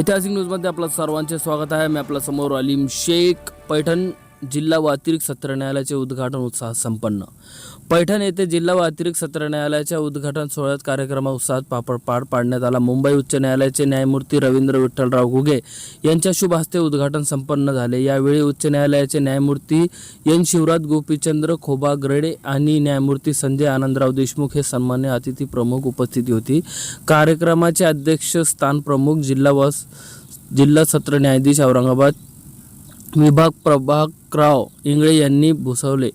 ऐतिहासिक न्यूजमध्ये आपलं सर्वांचे स्वागत आहे. मी आपल्यासमोर अलीम शेख पैठण. जिल्हा व अतिरिक्त सत्र न्यायालयाचे उद्घाटन उत्साहात संपन्न. पैठण येथे जिल्हा व अतिरिक्त सत्र न्यायालयाच्या उद्घाटन सोहळ्यात कार्यक्रमा उत्साहात पापड पार पाडण्यात आला. मुंबई उच्च न्यायालयाचे न्यायमूर्ती रवींद्र विठ्ठलराव घुगे यांच्या शुभ हस्ते उद्घाटन संपन्न झाले. यावेळी उच्च न्यायालयाचे न्यायमूर्ती एन. शिवराज गोपीचंद्र खोबा ग्रडे आणि न्यायमूर्ती संजय आनंदराव देशमुख हे सन्मान्य अतिथी प्रमुख उपस्थिती होती. कार्यक्रमाचे अध्यक्ष स्थान प्रमुख जिल्हा व जिल्हा सत्र न्यायाधीश औरंगाबाद विभाग प्रभाकराव इंगळे यांनी भुसवले.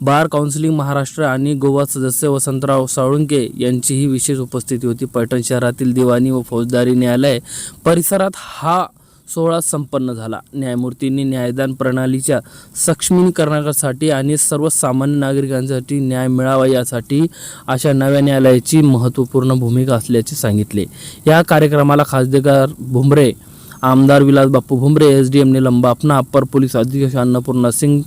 बार काउन्सिलिंग महाराष्ट्र आणि गोवा सदस्य वसंतराव साळुंके यांचीही विशेष उपस्थिती होती. पैठण शहरातील दिवाणी व फौजदारी न्यायालय परिसरात हा सोहळा संपन्न झाला. न्यायमूर्तींनी न्यायदान प्रणालीच्या सक्षमीकरणासाठी आणि सर्वसामान्य नागरिकांसाठी न्याय मिळावा यासाठी अशा नव्या न्यायालयाची महत्त्वपूर्ण भूमिका असल्याचे सांगितले. या कार्यक्रमाला खासदार भुमरे आमदार Vilas Bappu Bhumre S D M Nilam Bapna upper police अधीक्षक अन्नपूर्णा सिंग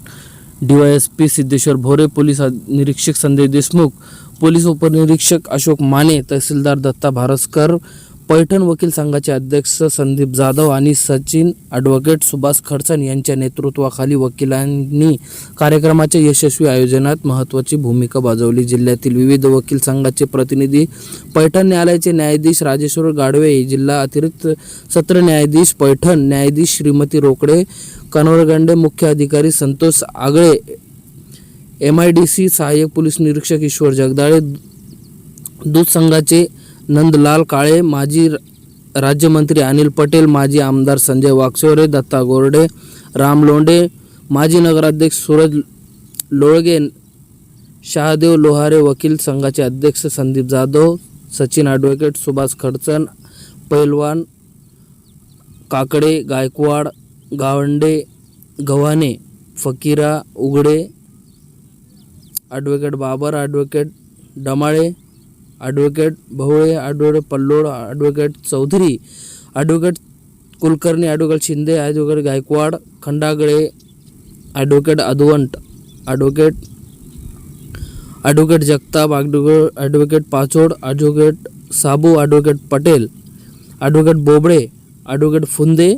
डीवायएसपी सिद्धेश्वर भोरे पोलीस निरीक्षक संजय देशमुख पोलीस उपनिरीक्षक अशोक माने तहसीलदार दत्ता भारसकर पैठण वकील संघाचे अध्यक्ष संदीप जाधव आणि सचिन ॲडव्होकेट सुभाष खडसन यांच्या नेतृत्वाखाली वकिलांनी कार्यक्रमाच्या यशस्वी आयोजनात महत्त्वाची भूमिका बजावली. जिल्ह्यातील विविध वकील संघाचे प्रतिनिधी पैठण न्यायालयाचे न्यायाधीश राजेश्वर गाडवे जिल्हा अतिरिक्त सत्र न्यायाधीश पैठण न्यायाधीश श्रीमती रोकडे कनवरगंडे मुख्य अधिकारी Santosh Agale M I D C सहाय्यक पोलीस निरीक्षक ईश्वर जगदाळे दूध संघाचे नंदलाल काळे माजी राज्यमंत्री अनिल पटेल माजी आमदार संजय वाकचोरे दत्ता गोरडे राम लोंडे माजी नगराध्यक्ष सूरज लोळगे शहादेव लोहारे वकील संघाचे अध्यक्ष संदीप जाधव सचिन ॲडव्होकेट सुभाष खडचण पैलवान Kakade Gaikwad Gawande Gavhane Fakira Ughade advocate Babar advocate Damale advocate Bhavale advocate Pallod advocate Chaudhari advocate Kulkarni advocate Shinde advocate Gaikwad Khandagale advocate Adhavant advocate advocate Jagtap advocate advocate Pachod advocate Sabu advocate Patel advocate Bobde advocate Funde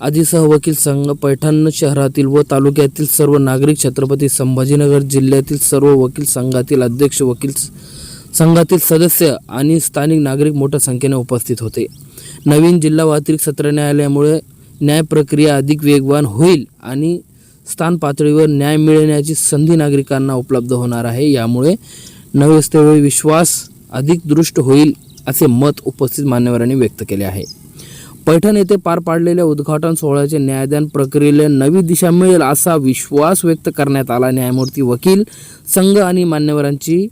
आदीसह वकील संघ पैठण शहरातील व तालुक्यातील सर्व नागरिक छत्रपती संभाजीनगर जिल्ह्यातील सर्व वकील संघातील अध्यक्ष वकील संघातील सदस्य आणि स्थानिक नागरिक मोठ्या संख्येने उपस्थित होते. नवीन जिल्हा वाहतूक सत्र न्यायालयामुळे न्याय प्रक्रिया अधिक वेगवान होईल आणि स्थान पातळीवर न्याय मिळण्याची संधी नागरिकांना उपलब्ध होणार आहे. यामुळे नवस्थेवर विश्वास अधिक दृष्ट होईल असे मत उपस्थित मान्यवरांनी व्यक्त केले आहे. पैठण येथे पार पाडलेल्या उद्घाटन सोहळ्याचे न्यायदान प्रक्रियेला नवी दिशा मिळेल असा विश्वास व्यक्त करण्यात आला. न्यायमूर्ती वकील संघ आणि मान्यवरांची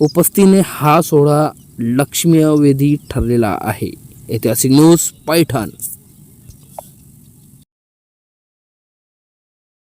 उपस्थितीने हा सोहळा लक्ष्मीवेधी ठरलेला आहे. ऐतिहासिक न्यूज पैठण.